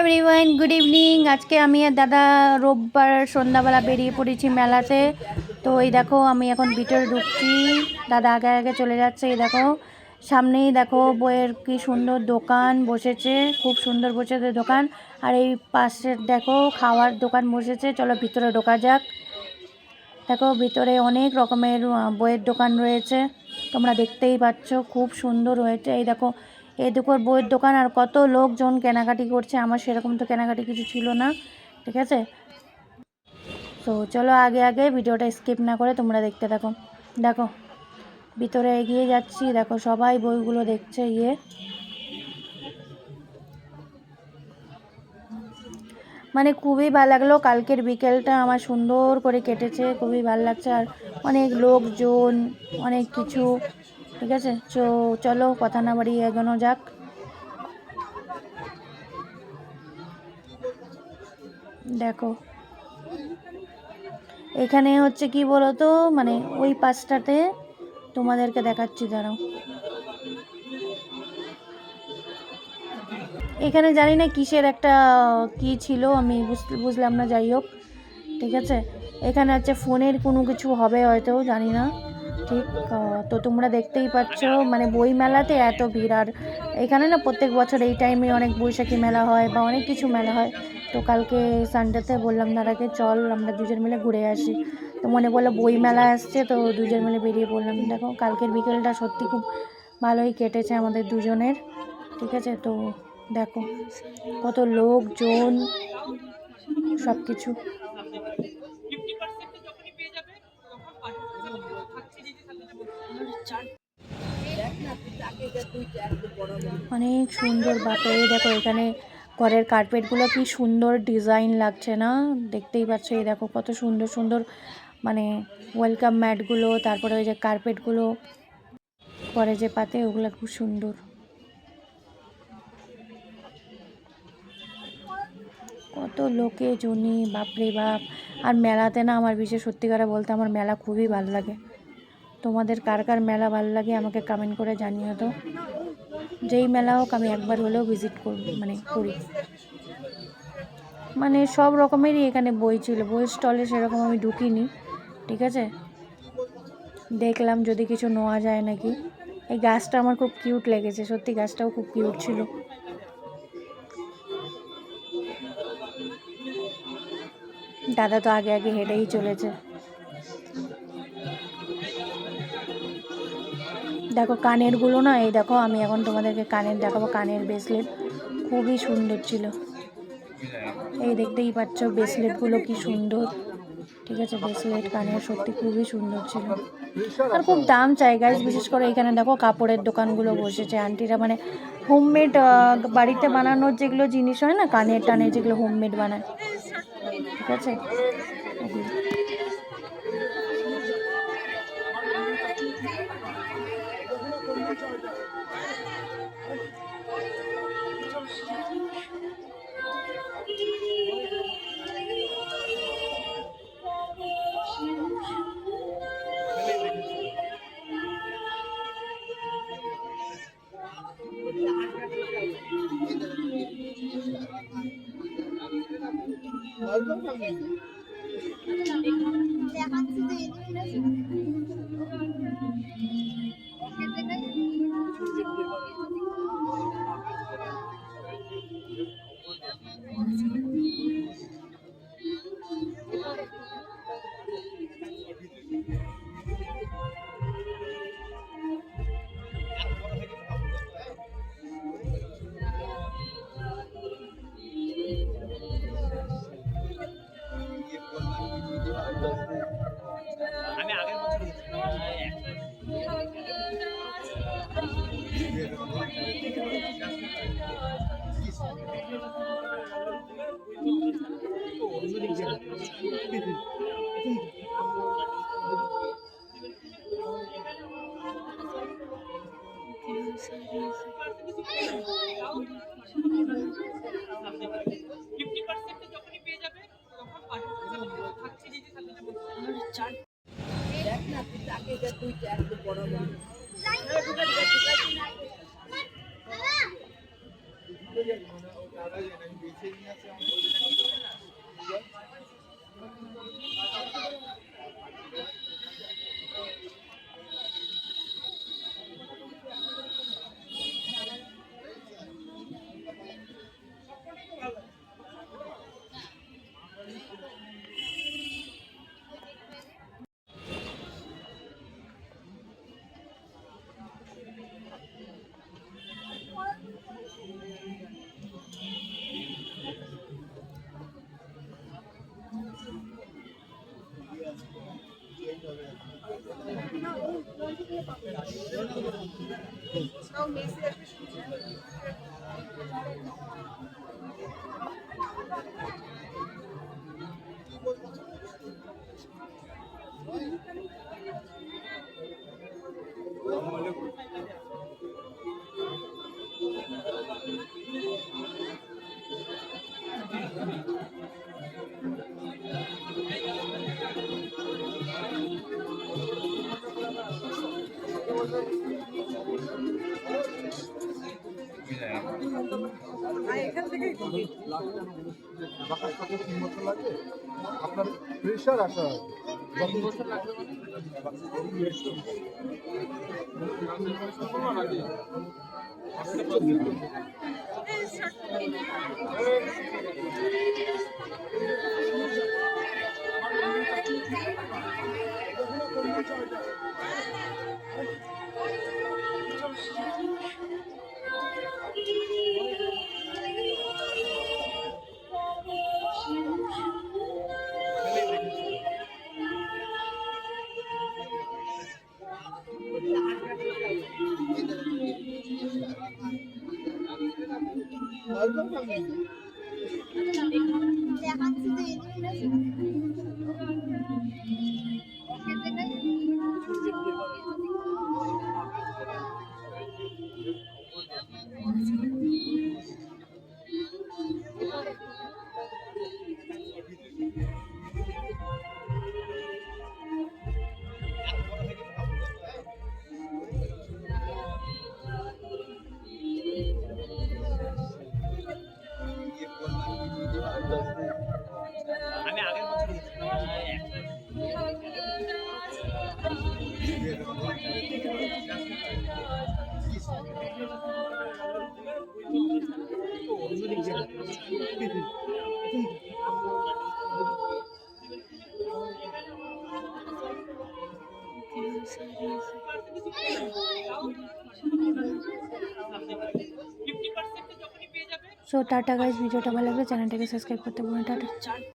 Everyone good evening আজকে আমি আর দাদা রোববার সন্ধ্যাবেলা বেরিয়ে পড়েছি মেলাতে। তো এই দেখো, আমি এখন ভিতরে ঢুকছি। দাদা আগে আগে চলে যাচ্ছে, এই দেখো। সামনেই দেখো বইয়ের কি সুন্দর দোকান বসেছে, খুব সুন্দর বসেছে দোকান। আর এই পাশে দেখো খাওয়ার দোকান বসেছে, চলো ভিতরে ঢোকা যাক। দেখো ভিতরে অনেক রকমের বইয়ের দোকান রয়েছে, তোমরা দেখতেই পাচ্ছ, খুব সুন্দর হয়েছে। এই দেখো দেখো বইয়ের দোকান আর কত লোকজন কেনাকাটি করছে, আমার সেরকম তো কেনাকাটি কিছু ছিল না, ঠিক আছে? তো চলো আগে আগে ভিডিওটা স্কিপ না করে তোমরা দেখতে থাকো। দেখো, ভিতরে এগিয়ে যাচ্ছি, দেখো সবাই বইগুলো দেখছে ইয়ে। মানে খুবই ভালো লাগল, কালকের বিকেলটা আমার সুন্দর করে কেটেছে, খুবই ভালো লাগছে, আর অনেক লোকজন, অনেক কিছু। ঠিক আছে? চলো, কথা না বাড়িয়ে এগোনো যাক। দেখো। এখানে হচ্ছে কি বলতো? মানে ওই পাশটাতে তোমাদেরকে দেখাচ্ছি, দাঁড়াও। এখানে জানি না কিসের একটা কি ছিল, আমি বুঝ- বুঝলাম না, যাই হোক। ঠিক আছে? এখানে হচ্ছে ফোনের কোনো কিছু হবে হয়তো, জানি না। ঠিক তো তোমরা দেখতেই পাচ্ছ মানে বই মেলাতে এত ভিড়। আর এখানে না প্রত্যেক বছর এই টাইমে অনেক বৈশাখী মেলা হয় বা অনেক কিছু মেলা হয়। তো কালকে সানডেতে বললাম দাদাকে চল, আমরা দুজন মিলে ঘুরে আসি। তো মনে বলল বই মেলা আসছে, তো দুজন মিলে বেরিয়ে পড়লাম। দেখো, কালকের বিকেলটা সত্যি খুব ভালোই কেটেছে আমাদের দুজনের, ঠিক আছে? তো দেখো, কত লোকজন সব কিছু অনেক সুন্দর বাপরে দেখো এখানে ঘরের কার্পেটগুলো কি সুন্দর ডিজাইন লাগছে না? দেখতেই পাচ্ছ, এই দেখো কত সুন্দর সুন্দর মানে ওয়েলকাম ম্যাটগুলো তারপরে ওই যে কার্পেটগুলো পরে যে পাতে ওগুলো খুব সুন্দর। কত লোকে জনি, বাপরে বাপ। আর মেলাতে না আমার বিশেষ সত্যি করে বলতে আমার মেলা খুবই ভালো লাগে। তোমাদের কার কার মেলা ভালো লাগে আমাকে কমেন্ট করে জানিও তো। যেই মেলা হোক আমি একবার হলেও ভিজিট করব মানে করি। মানে সব রকমেরই এখানে বই ছিল, বই স্টলে সেরকম আমি ঢুকিনি, ঠিক আছে? দেখলাম যদি কিছু নেওয়া যায় নাকি। এই গাছটা আমার খুব কিউট লেগেছে, সত্যি গাছটাও খুব কিউট ছিল। দাদা তো আগে আগে হেঁটেই চলেছে। দেখো, কানেরগুলো না, এই দেখো, আমি এখন তোমাদেরকে কানের দেখাবো, কানের ব্রেসলেট খুবই সুন্দর ছিল। এই দেখতেই পাচ্ছ ব্রেসলেটগুলো কি সুন্দর। ঠিক আছে ব্রেসলেট কানের সত্যি খুবই সুন্দর ছিল। আর খুব দাম চাই গাইজ বিশেষ করে এখানে দেখো, কাপড়ের দোকানগুলো বসেছে। আন্টিরা মানে হোমমেড বাড়িতে বানানোর যেগুলো জিনিস হয় না, কানের টানের যেগুলো হোমমেড বানায়। ঠিক আছে? দেখাচ্ছি Yeah. ওগুলো। বাতাস কত আপনার প্রেশার আসা কত বছর 我 সো টাটা গাইজ ভিডিওটা ভালো লাগলে চ্যানেলটাকে সাবস্ক্রাইব করতে বলুন টাটা।